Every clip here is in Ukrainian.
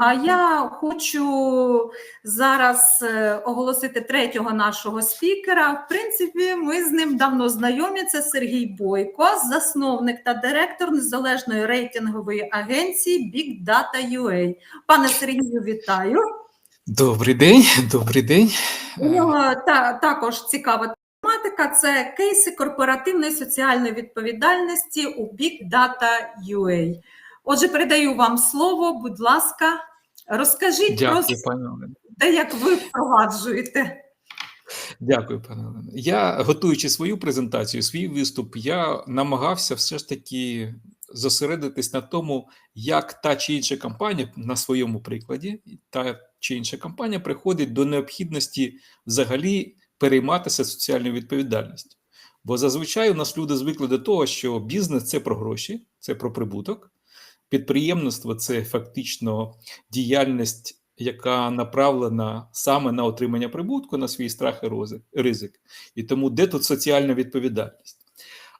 А я хочу зараз е, оголосити третього нашого спікера. В принципі, ми з ним давно знайомі. Це Сергій Бойко, засновник та директор незалежної рейтингової агенції Big Data UA. Пане Сергію, вітаю. Добрий день, добрий день. У нього та, також цікава тематика це кейси корпоративної соціальної відповідальності у Big Data UA. Отже, передаю вам слово, будь ласка, розкажіть Дякую, про те, як ви впроваджуєте. Дякую, пане Олено. Я, готуючи свою презентацію, свій виступ, я намагався все ж таки зосередитись на тому, як та чи інша компанія на своєму прикладі, та чи інша компанія приходить до необхідності взагалі перейматися соціальною відповідальністю. Бо зазвичай у нас люди звикли до того, що бізнес це про гроші, це про прибуток. Підприємництво це фактично діяльність, яка направлена саме на отримання прибутку, на свій страх і ризик. І тому де тут соціальна відповідальність?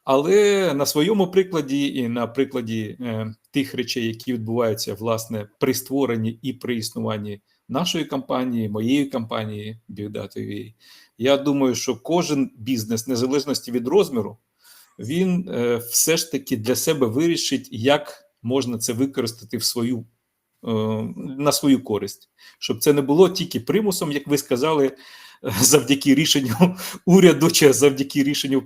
Але на своєму прикладі і на прикладі е, тих речей, які відбуваються власне при створенні і при існуванні нашої компанії, моєї компанії BigData.ua, я думаю, що кожен бізнес, незалежності від розміру, він е, все ж таки для себе вирішить, як можна це використати в свою, е, на свою користь, щоб це не було тільки примусом, як ви сказали, завдяки рішенню уряду чи завдяки рішенню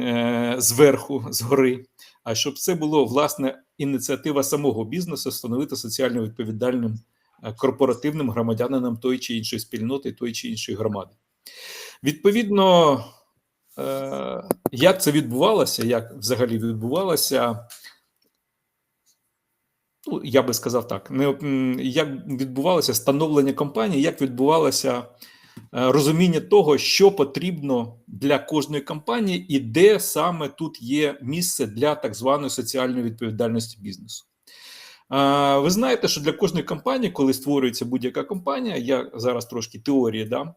е, зверху, згори, а щоб це було власне ініціатива самого бізнесу встановити соціально відповідальним е, корпоративним громадянином тої чи іншої спільноти, тої чи іншої громади. Відповідно, як це відбувалося, як взагалі відбувалося, ну, я би сказав так, не, як відбувалося становлення компанії, як відбувалося е, розуміння того, що потрібно для кожної компанії, і де саме тут є місце для так званої соціальної відповідальності бізнесу. Ви знаєте, що для кожної компанії, коли створюється будь-яка компанія, я зараз трошки теорії дам,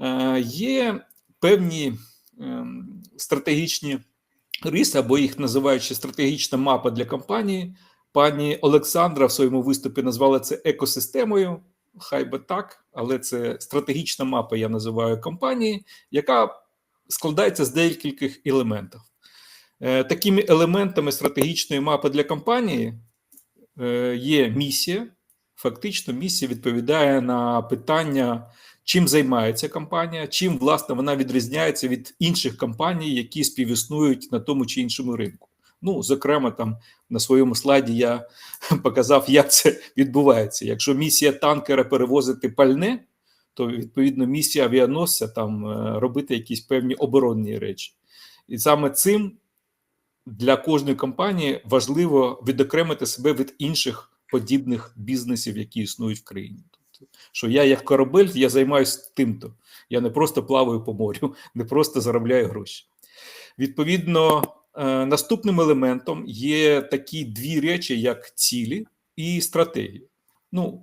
е, є певні ем, стратегічні риси, або їх називають ще стратегічна мапа для компанії. Пані Олександра в своєму виступі назвала це екосистемою. Хай би так, але це стратегічна мапа, я називаю компанії, яка складається з декількох елементів. Е, Такими елементами стратегічної мапи для компанії е, є місія. Фактично, місія відповідає на питання, чим займається компанія, чим власне вона відрізняється від інших компаній, які співіснують на тому чи іншому ринку. Ну, зокрема, там на своєму слайді я показав, як це відбувається. Якщо місія танкера перевозити пальне, то відповідно місія авіаносця там е, робити якісь певні оборонні речі. І саме цим для кожної компанії важливо відокремити себе від інших подібних бізнесів, які існують в країні. Тобто, що я, як корабель, я займаюся тим-то. Я не просто плаваю по морю, не просто заробляю гроші. Відповідно, наступним елементом є такі дві речі, як цілі і стратегії. Ну,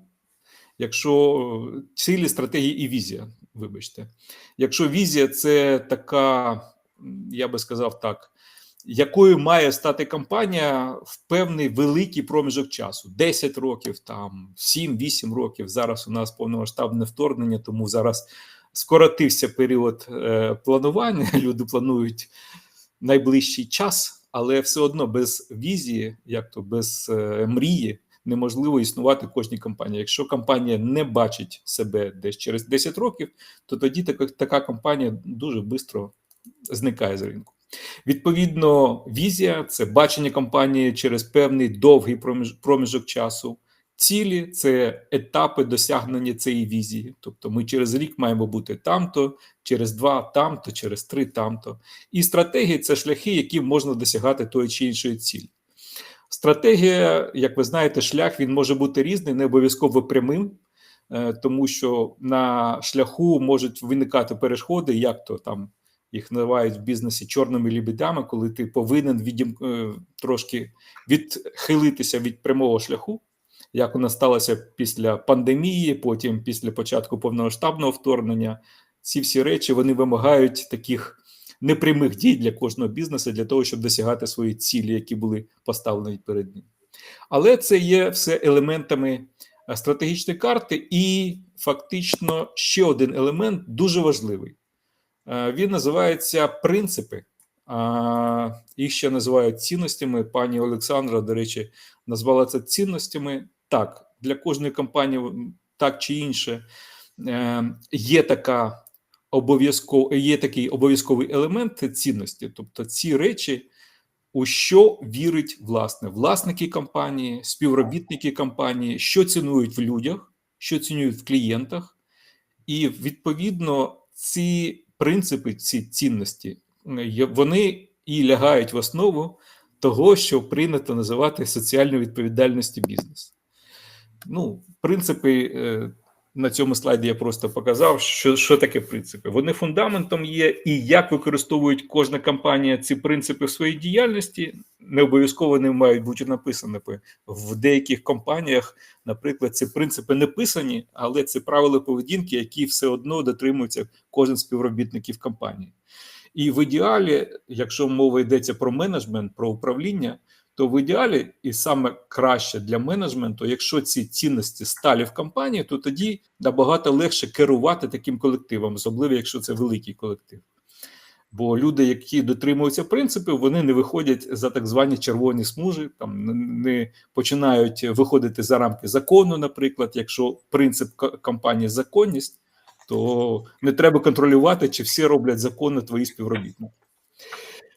якщо цілі, стратегії і візія, вибачте. Якщо візія це така, я би сказав так, якою має стати компанія в певний великий проміжок часу: 10 років, там 7-8 років. Зараз у нас повномасштабне вторгнення, тому зараз скоротився період е, планування. Люди планують найближчий час, але все одно без візії, як то без е, мрії, неможливо існувати кожній компанії. Якщо компанія не бачить себе десь через 10 років, то тоді така, така компанія дуже швидко зникає з ринку. Відповідно, візія це бачення компанії через певний довгий проміж- проміжок часу. Цілі це етапи досягнення цієї візії. Тобто ми через рік маємо бути там-то, через два там-то, через три там-то. І стратегії це шляхи, які можна досягати тої чи іншої цілі. Стратегія, як ви знаєте, шлях він може бути різний, не обов'язково прямим, е, тому що на шляху можуть виникати перешкоди, як то там їх називають в бізнесі чорними лібідами, коли ти повинен відім, е, трошки відхилитися від прямого шляху, як у нас сталося після пандемії, потім після початку повномасштабного вторгнення. Ці всі речі вони вимагають таких непрямих дій для кожного бізнесу для того, щоб досягати свої цілі, які були поставлені перед ним. Але це є все елементами е, стратегічної карти, і фактично ще один елемент дуже важливий. Е, Він називається принципи. Їх ще називають цінностями. Пані Олександра, до речі, назвала це цінностями. Так, для кожної компанії так чи інше е, є така обов'язково є такий обов'язковий елемент цінності. Тобто ці речі, у що вірить власне власники компанії, співробітники компанії, що цінують в людях, що цінують в клієнтах, і відповідно ці принципи, ці цінності, вони і лягають в основу того, що прийнято називати соціальною відповідальністю бізнесу. Ну, принципи е, на цьому слайді я просто показав, що, що таке принципи. Вони фундаментом є, і як використовують кожна компанія ці принципи в своїй діяльності. Не обов'язково вони мають бути написані. В деяких компаніях, наприклад, ці принципи не писані, але це правила поведінки, які все одно дотримується кожен співробітників компанії. І в ідеалі, якщо мова йдеться про менеджмент, про управління, то в ідеалі і саме краще для менеджменту, якщо ці цінності сталі в компанії, то тоді набагато легше керувати таким колективом, особливо якщо це великий колектив. Бо люди, які дотримуються принципів, вони не виходять за так звані червоні смужі, там не починають виходити за рамки закону. Наприклад, якщо принцип ко- компанії законність, то не треба контролювати, чи всі роблять законно твої співробітники.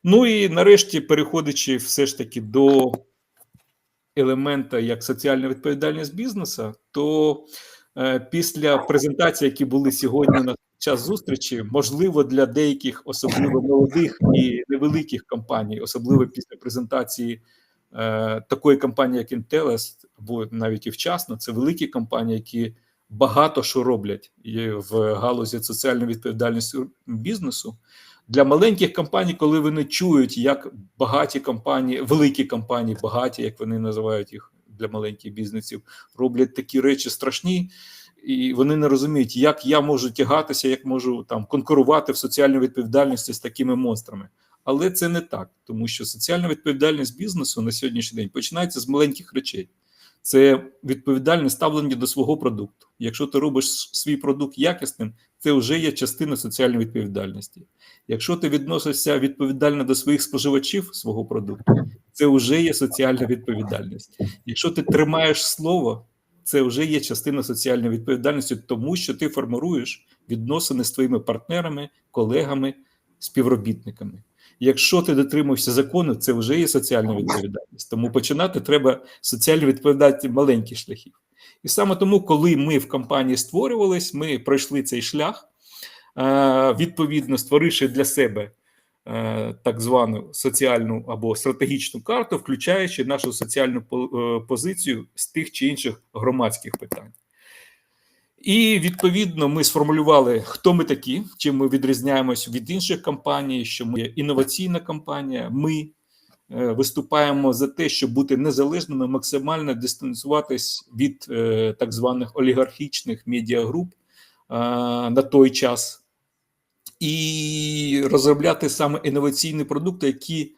Ну і нарешті, переходячи все ж таки до елемента як соціальна відповідальність бізнесу, то е, після презентацій, які були сьогодні на час зустрічі, можливо, для деяких, особливо молодих і невеликих компаній, особливо після презентації е, такої компанії, як Intelest, або навіть і вчасно, це великі компанії, які багато що роблять в галузі соціальної відповідальності бізнесу. Для маленьких компаній, коли вони чують, як багаті компанії, великі компанії, багаті, як вони називають їх для маленьких бізнесів, роблять такі речі страшні, і вони не розуміють, як я можу тягатися, як можу там конкурувати в соціальній відповідальності з такими монстрами. Але це не так, тому що соціальна відповідальність бізнесу на сьогоднішній день починається з маленьких речей. Це відповідальне ставлення до свого продукту. Якщо ти робиш свій продукт якісним, це вже є частина соціальної відповідальності. Якщо ти відносишся відповідально до своїх споживачів свого продукту, це вже є соціальна відповідальність. Якщо ти тримаєш слово, це вже є частина соціальної відповідальності, тому що ти формуєш відносини з твоїми партнерами, колегами, співробітниками. Якщо ти дотримуєшся закону, це вже є соціальна відповідальність. Тому починати треба соціально відповідати маленьких шляхів. І саме тому, коли ми в компанії створювались, ми пройшли цей шлях, е, відповідно створивши для себе е, так звану соціальну або стратегічну карту, включаючи нашу соціальну е, позицію з тих чи інших громадських питань. І відповідно ми сформулювали, хто ми такі, чим ми відрізняємось від інших компаній, що ми є інноваційна компанія. Ми е, виступаємо за те, щоб бути незалежними, максимально дистанціюватись від е, так званих олігархічних медіагруп е, на той час, і розробляти саме інноваційні продукти, які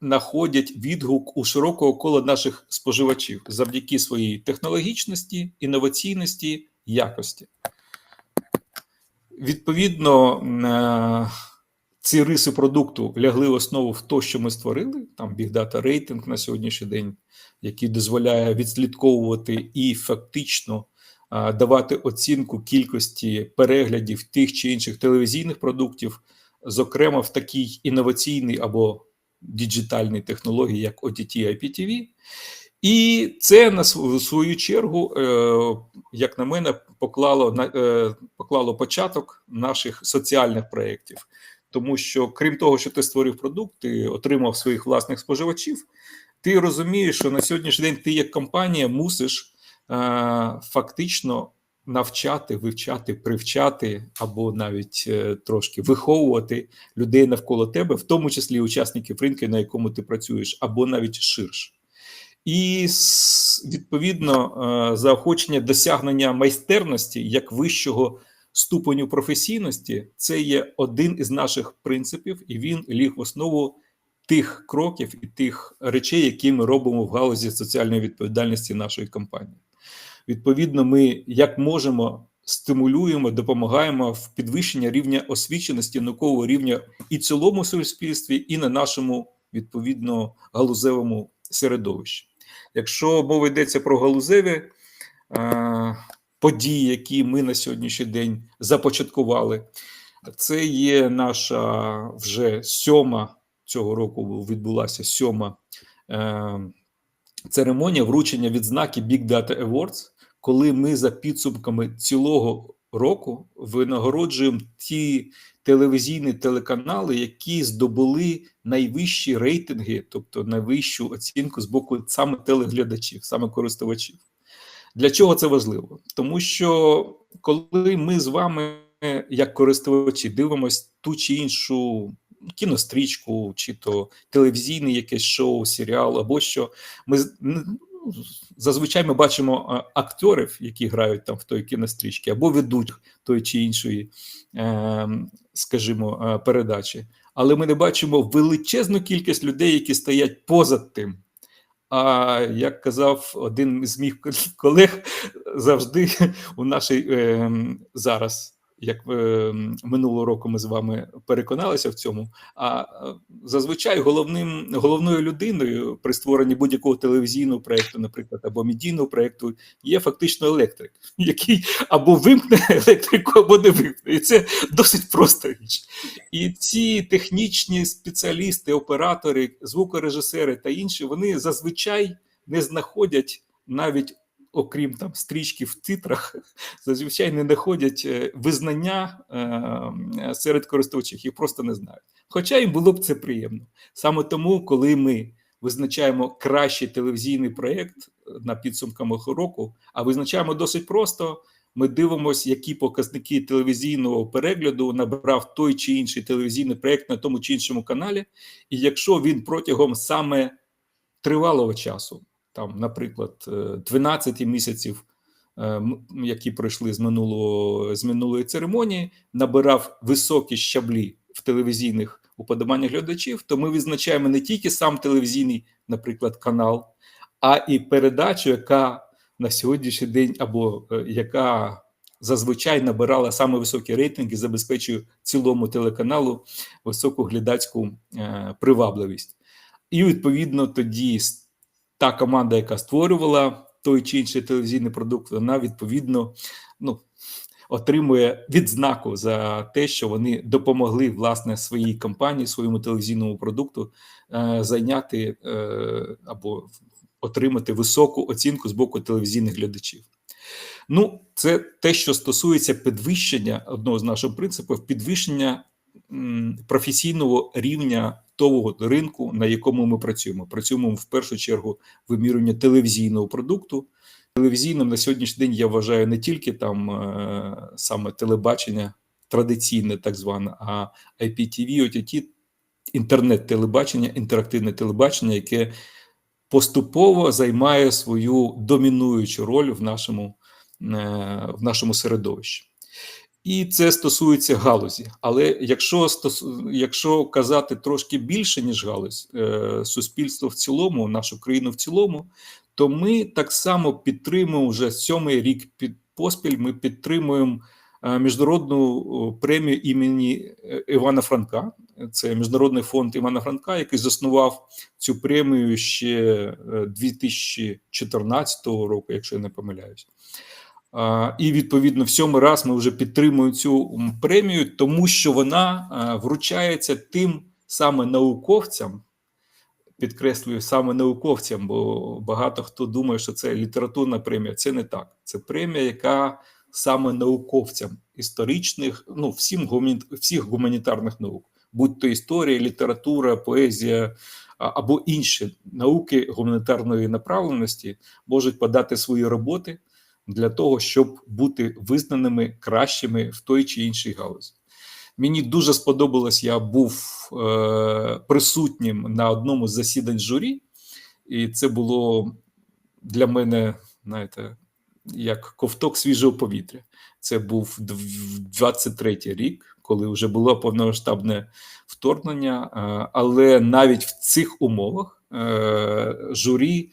знаходять відгук у широкого кола наших споживачів завдяки своїй технологічності, інноваційності, якості. Відповідно, е, ці риси продукту лягли в основу в те, що ми створили. Там Data рейтинг на сьогоднішній день, який дозволяє відслідковувати і фактично давати оцінку кількості переглядів тих чи інших телевізійних продуктів, зокрема в такій інноваційній або діджитальній технології, як OTT IPTV. І це на свою чергу, е, як на мене, поклало е, поклало початок наших соціальних проєктів. Тому що, крім того, що ти створив продукт, ти отримав своїх власних споживачів, ти розумієш, що на сьогоднішній день ти як компанія мусиш е, фактично навчати, вивчати, привчати або навіть трошки виховувати людей навколо тебе, в тому числі учасників ринку, на якому ти працюєш, або навіть ширше. І відповідно е, заохочення досягнення майстерності як вищого ступеню професійності це є один із наших принципів, і він ліг в основу тих кроків і тих речей, які ми робимо в галузі соціальної відповідальності нашої компанії. Відповідно, ми як можемо стимулюємо, допомагаємо в підвищенні рівня освіченості, наукового рівня і цілому суспільстві, і на нашому відповідно галузевому середовищі. Якщо мова йдеться про галузеві е, події, які ми на сьогоднішній день започаткували, це є наша вже сьома цього року відбулася сьома е, церемонія вручення відзнаки Big Data Awards, коли ми за підсумками цілого року винагороджуємо ті телевізійні телеканали, які здобули найвищі рейтинги, тобто найвищу оцінку з боку саме телеглядачів, саме користувачів. Для чого це важливо? Тому що коли ми з вами, як користувачі, дивимося ту чи іншу кінострічку, чи то телевізійне якесь шоу, серіал, або що, ми зазвичай ми бачимо акторів, які грають там в той кінострічці, або ведуть той чи іншої, е, скажімо, е, передачі. Але ми не бачимо величезну кількість людей, які стоять поза тим. А як казав один з моїх колег, завжди у нашій е, зараз, як е, минулого року ми з вами переконалися в цьому. А е, зазвичай головним головною людиною при створенні будь-якого телевізійного проєкту, наприклад, або медійного проєкту, є фактично електрик, який або вимкне електрику, або не вимкне. І це досить проста річ. І ці технічні спеціалісти, оператори, звукорежисери та інші, вони зазвичай не знаходять навіть. Окрім там стрічки в титрах, зазвичай не знаходять е, визнання е, серед користувачів, їх просто не знають. Хоча їм було б це приємно. Саме тому, коли ми визначаємо кращий телевізійний проєкт на підсумках року, а визначаємо досить просто. Ми дивимося, які показники телевізійного перегляду набрав той чи інший телевізійний проєкт на тому чи іншому каналі. І якщо він протягом саме тривалого часу, там, наприклад, е, 12 місяців, е, які пройшли з минулого з минулої церемонії, набирав високі щаблі в телевізійних уподобаннях глядачів, то ми відзначаємо не тільки сам телевізійний, наприклад, канал, а і передачу, яка на сьогоднішній день або е, яка зазвичай набирала саме високі рейтинги, забезпечує цілому телеканалу високу глядацьку е, привабливість. І відповідно тоді та команда, яка створювала той чи інший телевізійний продукт, вона відповідно ну, отримує відзнаку за те, що вони допомогли власне своїй компанії, своєму телевізійному продукту е, зайняти е, або отримати високу оцінку з боку телевізійних глядачів. Ну, це те, що стосується підвищення одного з наших принципів, підвищення професійного рівня того ринку, на якому ми працюємо. Працюємо в першу чергу вимірювання телевізійного продукту. Телевізійним на сьогоднішній день я вважаю не тільки там е, саме телебачення традиційне, так зване, а IPTV, OTT, інтернет-телебачення, інтерактивне телебачення, яке поступово займає свою домінуючу роль в нашому, е, в нашому середовищі. І це стосується галузі. Але якщо якщо казати трошки більше, ніж галузь, е, суспільство в цілому, нашу країну в цілому, то ми так само підтримуємо вже сьомий рік під поспіль. Ми підтримуємо е, міжнародну премію імені е, Івана Франка. Це міжнародний фонд Івана Франка, який заснував цю премію ще е, 2014 року, якщо я не помиляюсь. І відповідно в сьомий раз ми вже підтримуємо цю премію, тому що вона вручається тим саме науковцям, підкреслюю саме науковцям, бо багато хто думає, що це літературна премія. Це не так. Це премія, яка саме науковцям історичних, ну всім гумані... всіх гуманітарних наук, будь то історія, література, поезія або інші науки гуманітарної направленості, можуть подати свої роботи для того, щоб бути визнаними кращими в той чи іншій галузі. Мені дуже сподобалось, я був е, присутнім на одному з засідань журі, і це було для мене, знаєте, як ковток свіжого повітря. Це був 23-й рік, коли вже було повномасштабне вторгнення. Е, але навіть в цих умовах е, журі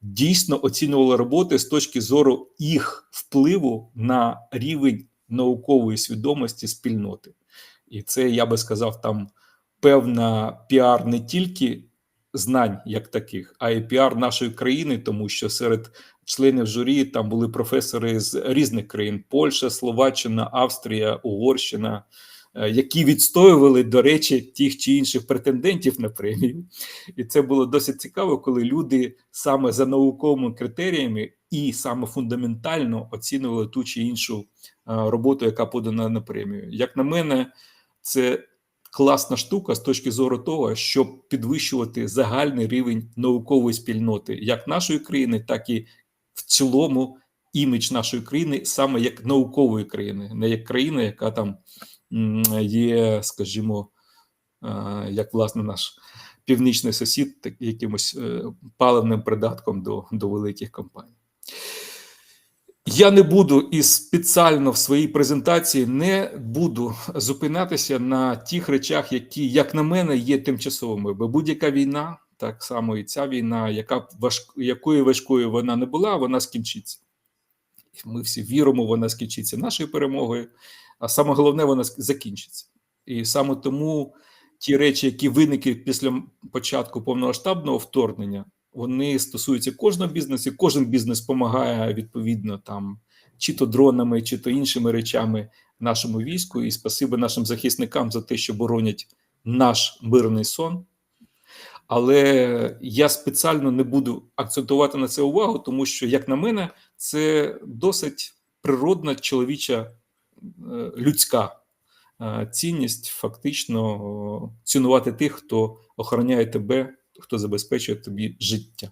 дійсно оцінювали роботи з точки зору їх впливу на рівень наукової свідомості спільноти. І це я би сказав, там певна піар не тільки знань як таких, а й піар нашої країни, тому що серед членів журі там були професори з різних країн: Польща, Словаччина, Австрія, Угорщина, які відстоювали, до речі, тих чи інших претендентів на премію. І це було досить цікаво, коли люди саме за науковими критеріями і саме фундаментально оцінювали ту чи іншу е, роботу, яка подана на премію. Як на мене, це класна штука з точки зору того, щоб підвищувати загальний рівень наукової спільноти, як нашої країни, так і в цілому імідж нашої країни саме як наукової країни, не як країна, яка там є, скажімо, е, як власне наш північний сусід, так, якимось е, паливним придатком до, до великих компаній. Я не буду і спеціально в своїй презентації не буду зупинятися на тих речах, які, як на мене, є тимчасовими. Бо будь-яка війна, так само і ця війна, яка б важк... якою важкою вона не була, вона скінчиться. Ми всі віримо, вона скінчиться нашою перемогою, а саме головне, вона закінчиться. І саме тому ті речі, які виникли після початку повномасштабного вторгнення, вони стосуються кожного бізнесу. Кожен бізнес допомагає відповідно там, чи то дронами, чи то іншими речами нашому війську. І спасибі нашим захисникам за те, що боронять наш мирний сон. Але я спеціально не буду акцентувати на це увагу, тому що, як на мене, це досить природна чоловіча людська е, цінність, фактично цінувати тих, хто охороняє тебе, хто забезпечує тобі життя.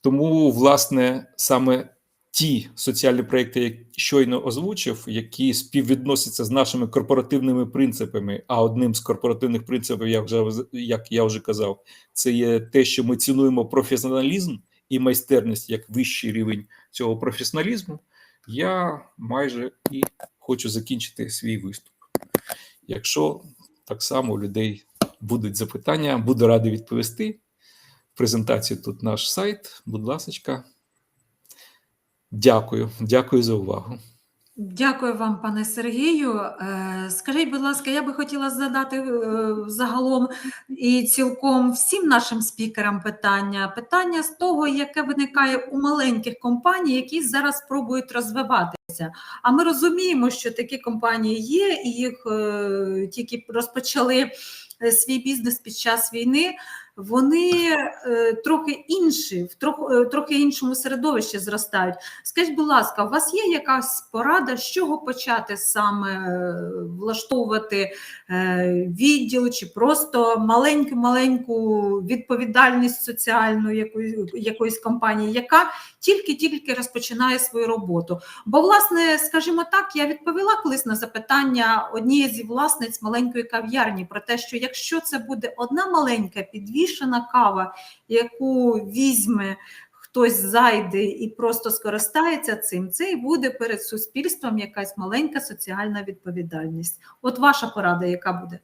Тому, власне, саме ті соціальні проекти, як щойно озвучив, які співвідносяться з нашими корпоративними принципами. А одним з корпоративних принципів, як вже як я вже казав, це є те, що ми цінуємо професіоналізм і майстерність як вищий рівень цього професіоналізму. Я майже і хочу закінчити свій виступ. Якщо так само у людей будуть запитання, буду радий відповісти. В тут наш сайт. Будь ласка. Дякую, дякую за увагу. Дякую вам, пане Сергію. Е, Скажіть, будь ласка, я би хотіла задати е, загалом і цілком всім нашим спікерам питання. Питання з того, яке виникає у маленьких компаній, які зараз спробують розвиватися. А ми розуміємо, що такі компанії є, і їх е, тільки розпочали свій бізнес під час війни. Вони е, трохи інші, в трохи, е, іншому середовищі зростають. Скажіть, будь ласка, у вас є якась порада, з чого почати саме е, влаштовувати відділ чи просто маленьку маленьку відповідальність соціальну якої, якоїсь компанії, яка тільки-тільки розпочинає свою роботу? Бо, власне, скажімо так, я відповіла колись на запитання однієї зі власниць маленької кав'ярні про те, що якщо це буде одна маленька підвішена кава, яку візьме хтось зайде і просто скористається цим, це і буде перед суспільством якась маленька соціальна відповідальність. От ваша порада, яка буде?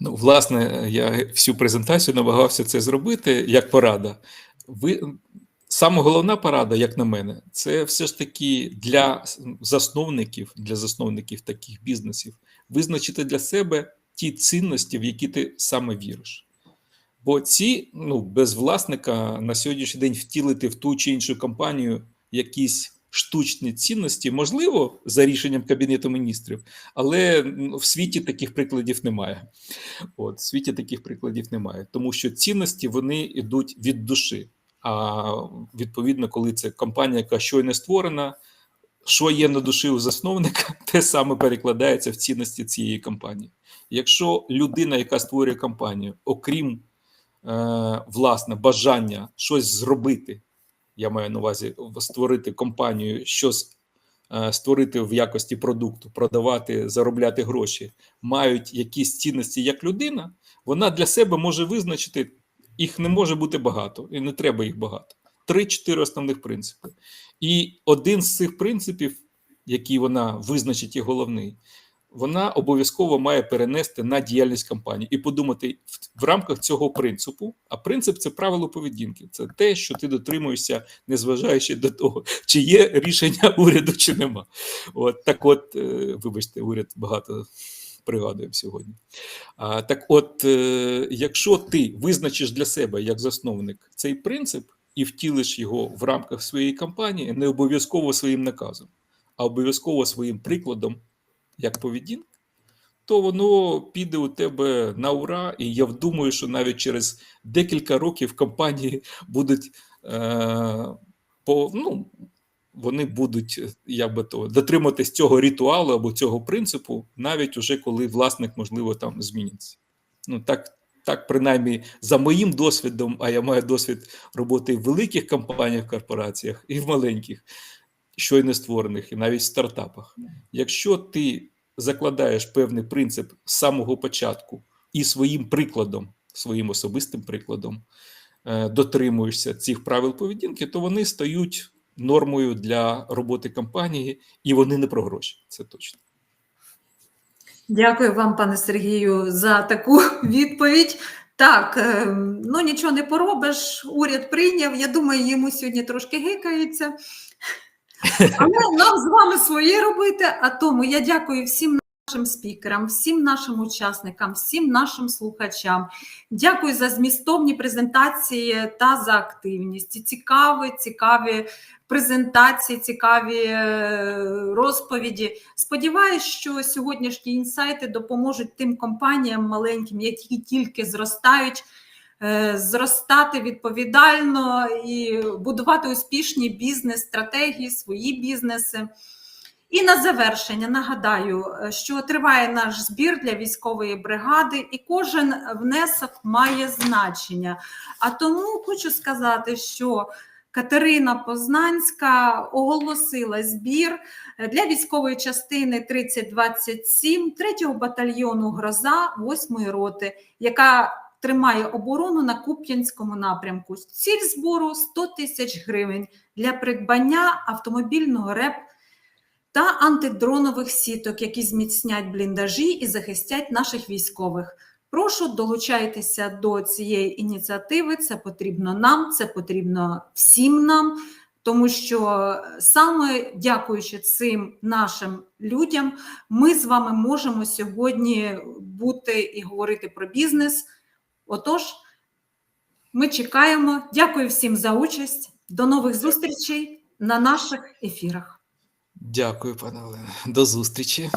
Ну, власне, я всю презентацію намагався це зробити як порада. Ви саме головна порада, як на мене, це все ж таки для засновників, для засновників таких бізнесів, визначити для себе ті цінності, в які ти саме віриш. Бо ці, ну, без власника на сьогоднішній день втілити в ту чи іншу компанію якісь штучні цінності, можливо, за рішенням Кабінету міністрів, але в світі таких прикладів немає. От, в світі таких прикладів немає, тому що цінності вони йдуть від душі. А відповідно, коли це компанія, яка щойно створена, що є на душі у засновника, те саме перекладається в цінності цієї компанії. Якщо людина, яка створює компанію, окрім власне бажання щось зробити, я маю на увазі створити компанію, щось е, створити в якості продукту, продавати, заробляти гроші, мають якісь цінності як людина, вона для себе може визначити, їх не може бути багато, і не треба їх багато. Три-чотири основних принципи. І один з цих принципів, який вона визначить, і головний, вона обов'язково має перенести на діяльність компанії і подумати в, рамках цього принципу. А принцип це правило поведінки. Це те, що ти дотримуєшся, незважаючи до того, чи є рішення уряду, чи нема. От так, от, е, вибачте, уряд багато пригадуємо сьогодні. А, так, от, е, якщо ти визначиш для себе як засновник цей принцип і втілиш його в рамках своєї кампанії, не обов'язково своїм наказом, а обов'язково своїм прикладом, як поведінка, то воно піде у тебе на ура, і я думаю, що навіть через декілька років компанії будуть е, по, ну, вони будуть як би то дотримуватись цього ритуалу або цього принципу, навіть уже коли власник, можливо, там зміниться. Ну так, так, принаймні, за моїм досвідом, а я маю досвід роботи в великих компаніях, корпораціях і в маленьких, щойно створених, і навіть в стартапах. Якщо ти закладаєш певний принцип з самого початку і своїм прикладом, своїм особистим прикладом, е, дотримуєшся цих правил поведінки, то вони стають нормою для роботи компанії, і вони не про гроші. Це точно. Дякую вам, пане Сергію, за таку відповідь. Так, е, ну нічого не поробиш. Уряд прийняв. Я думаю, йому сьогодні трошки Але нам з вами своє робити. А тому я дякую всім нашим спікерам, всім нашим учасникам, всім нашим слухачам. Дякую за змістовні презентації та за активність. Цікаві, цікаві презентації, цікаві е, розповіді. Сподіваюсь, що сьогоднішні інсайти допоможуть тим компаніям маленьким, які тільки зростають, зростати відповідально і будувати успішні бізнес-стратегії, свої бізнеси. І на завершення нагадаю, е, що триває наш збір для військової бригади, і кожен внесок має значення. А тому хочу сказати, що Катерина Познанська оголосила збір для військової частини 3027 3-го батальйону Гроза 8-ї роти, яка тримає оборону на Куп'янському напрямку. Ціль збору 100 тисяч гривень для придбання автомобільного РЕП та антидронових сіток, які зміцнять бліндажі і захистять наших військових. Прошу долучайтеся до цієї ініціативи. Це потрібно нам, це потрібно всім нам, тому що саме дякуючи цим нашим людям, ми з вами можемо сьогодні бути і говорити про бізнес. Отож, ми чекаємо. Дякую всім за участь. До нових зустрічей на наших ефірах. Дякую, пане Олено, До зустрічі.